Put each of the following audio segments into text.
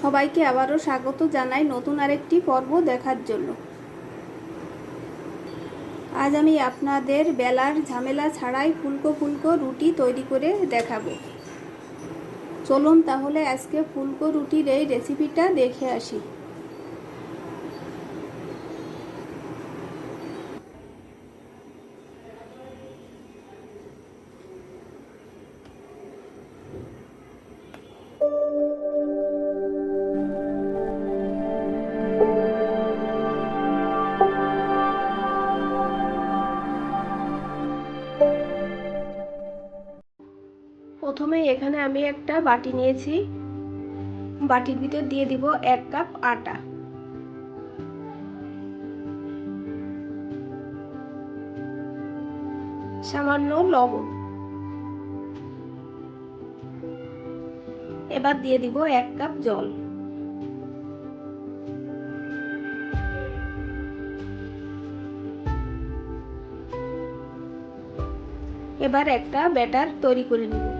সবাইকে আবারও স্বাগত জানাই নতুন আরেকটি পর্ব দেখার জন্য। আজ আমি আপনাদের বেলার ঝামেলা ছাড়াই ফুলকো ফুলকো রুটি তৈরি করে দেখাবো। চলুন তাহলে আজকে ফুলকো রুটির এই রেসিপিটা দেখে আসি। প্রথমে এখানে আমি একটা বাটি নিয়েছি। বাটির ভিতর দিয়ে দিব এক কাপ আটা। সামান্য লবণ। এবার দিয়ে দিব এক কাপ জল। এবার একটা ব্যাটার তৈরি করে নিব।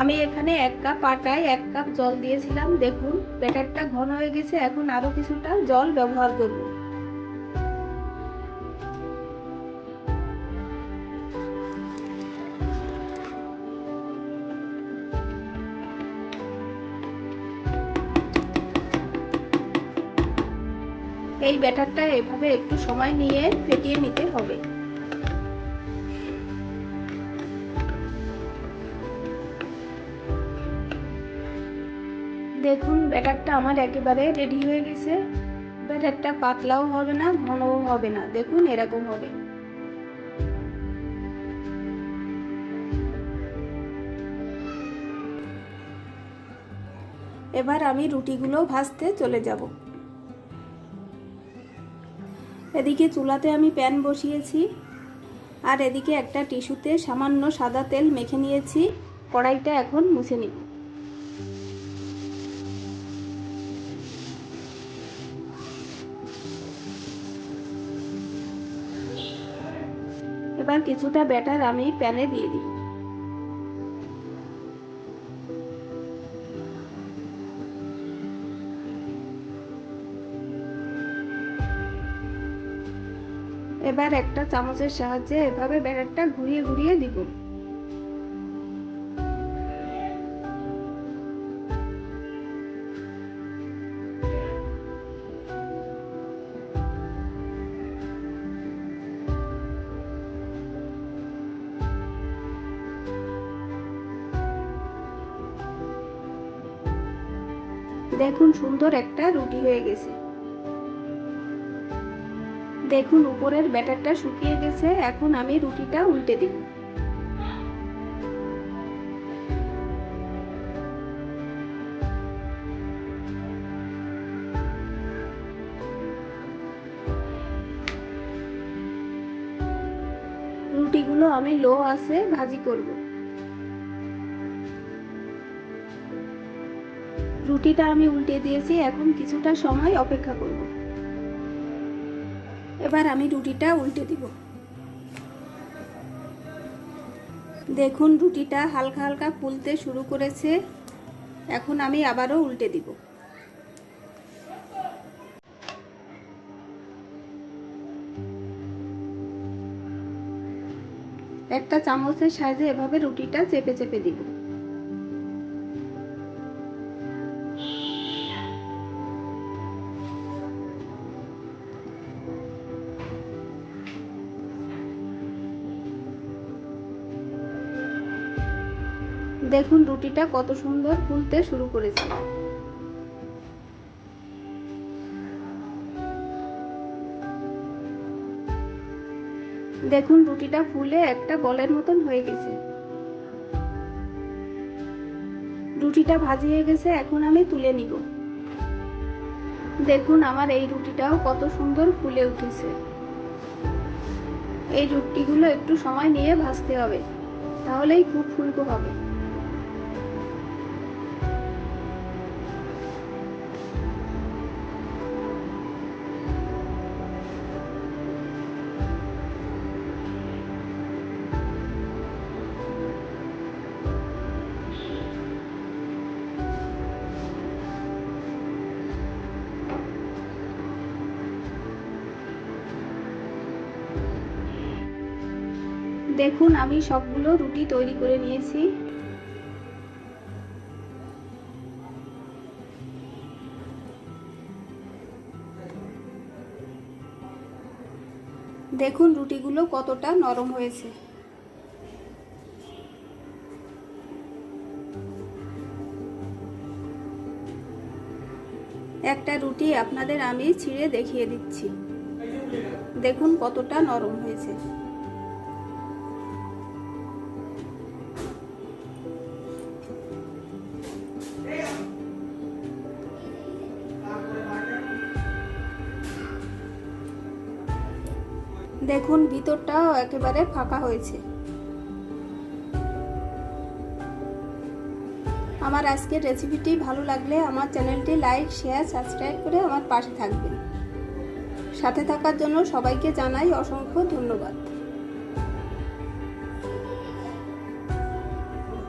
আমি এখানে এক কাপ আটায় এক কাপ জল দিয়েছিলাম, দেখুন, ব্যাটারটা ঘন হয়ে গেছে, এখন আরও কিছুটা জল ব্যবহার করব। এই ব্যাটারটা এভাবে একটু সময় নিয়ে ফেটিয়ে নিতে হবে। দেখুন, ব্যাটারটা আমার একেবারে রেডি হয়ে গেছে। ব্যাটারটা পাতলাও হবে না, ঘনও হবে না। দেখুন, এরকম হবে। এবার আমি রুটিগুলো ভাজতে চলে যাব। এদিকে চুলাতে আমি প্যান বসিয়েছি, আর এদিকে একটা টিস্যুতে সামান্য সাদা তেল মেখে নিয়েছি। কড়াইটা এখন মুছে নিব। এবার কিছুটা ব্যাটার আমি প্যানে দিয়ে দিই। এবার একটা চামচের সাহায্যে এভাবে ব্যাটারটা ঘুরিয়ে ঘুরিয়ে দিব। দেখুন সুন্দর একটা রুটি হয়ে গেছে। দেখুন উপরের ব্যাটারটা শুকিয়ে গেছে, এখন আমি রুটিটা উল্টে দিব। রুটিগুলো আমি লো আছে, ভাজি করব। রুটিটা আমি উল্টে দিয়েছি, এখন কিছুটা সময় অপেক্ষা করব। এবার আমি রুটিটা উল্টে দিব। দেখুন, রুটিটা হালকা হালকা ফুলতে শুরু করেছে। এখন আমি আবারও উল্টে দিব। একটা চামচের সাহায্যে এভাবে রুটিটা চেপে চেপে দিব। দেখুন রুটিটা কত সুন্দর ফুলতে শুরু করেছে। দেখুন রুটিটা ফুলে একটা বলের মতন হয়ে গেছে। রুটিটা ভাজি হয়ে গেছে, এখন আমি তুলে নিব। দেখুন আমার এই রুটিটাও কত সুন্দর ফুলে উঠেছে। এই রুটিগুলো একটু সময় নিয়ে ভাজতে হবে, তাহলেই খুব ফুলকো হবে। দেখুন, আমি সবগুলো রুটি তৈরি করে নিয়েছি। দেখুন, রুটিগুলো কতটা নরম হয়েছে। একটা রুটি আপনাদের আমি ছিঁড়ে দেখিয়ে দিচ্ছি। দেখুন, কতটা নরম হয়েছে। দেখুন, ভিতরটাও একেবারে ফাঁকা হয়েছে। আমার আজকের রেসিপিটি ভালো লাগলে আমার চ্যানেলটি লাইক, শেয়ার, সাবস্ক্রাইব করে আমার পাশে থাকবেন। সাথে থাকার জন্য সবাইকে জানাই অসংখ্য ধন্যবাদ।